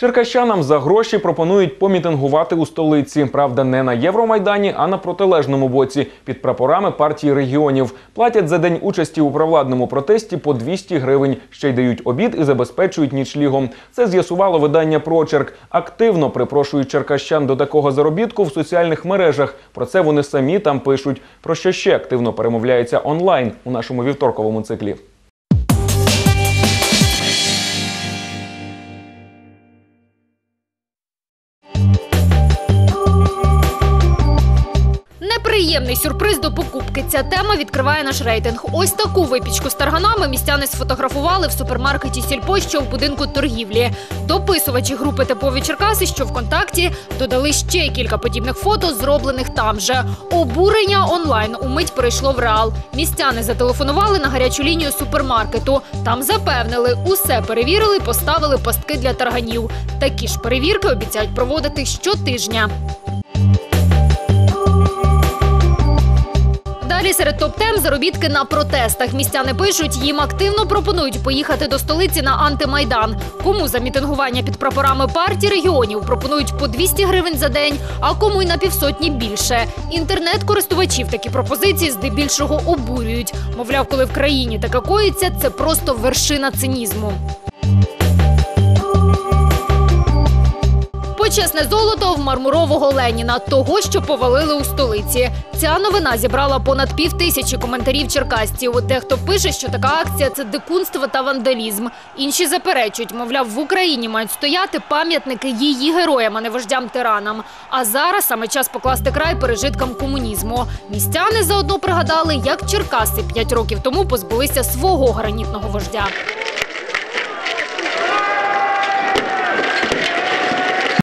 Черкащанам за гроші пропонують помітингувати у столиці. Правда, не на Євромайдані, а на протилежному боці під прапорами партії регіонів. Платять за день участі у провладному протесті по 200 гривень. Ще й дають обід і забезпечують нічлігом. Це з'ясувало видання Прочерк. Активно припрошують черкащан до такого заробітку в соціальних мережах. Про це вони самі там пишуть. Про що ще активно перемовляються онлайн у нашому вівторковому циклі. Неприємний сюрприз до покупки. Ця тема відкриває наш рейтинг. Ось таку випічку з тарганами містяни сфотографували в супермаркеті Сільпо, що в будинку торгівлі. Дописувачі групи Типові Черкаси, що ВКонтакті, додали ще кілька подібних фото, зроблених там же. Обурення онлайн умить перейшло в реал. Містяни зателефонували на гарячу лінію супермаркету. Там запевнили, усе перевірили, поставили пастки для тарганів. Такі ж перевірки обіцяють проводити щотижня. Топ-тем заробітки на протестах. Містяни пишуть, їм активно пропонують поїхати до столиці на антимайдан. Кому за мітингування під прапорами партії регіонів пропонують по 200 гривень за день, а кому й на півсотні більше. Інтернет-користувачів такі пропозиції здебільшого обурюють. Мовляв, коли в країні таке коїться, це просто вершина цинізму. Почесне золото в мармурового Леніна, того, що повалили у столиці. Ця новина зібрала понад пів тисячі коментарів черкасців. Дехто пише, що така акція це дикунство та вандалізм. Інші заперечують, мовляв, в Україні мають стояти пам'ятники її героям, а не вождям тиранам. А зараз саме час покласти край пережиткам комунізму. Містяни заодно пригадали, як черкаси п'ять років тому позбулися свого гранітного вождя.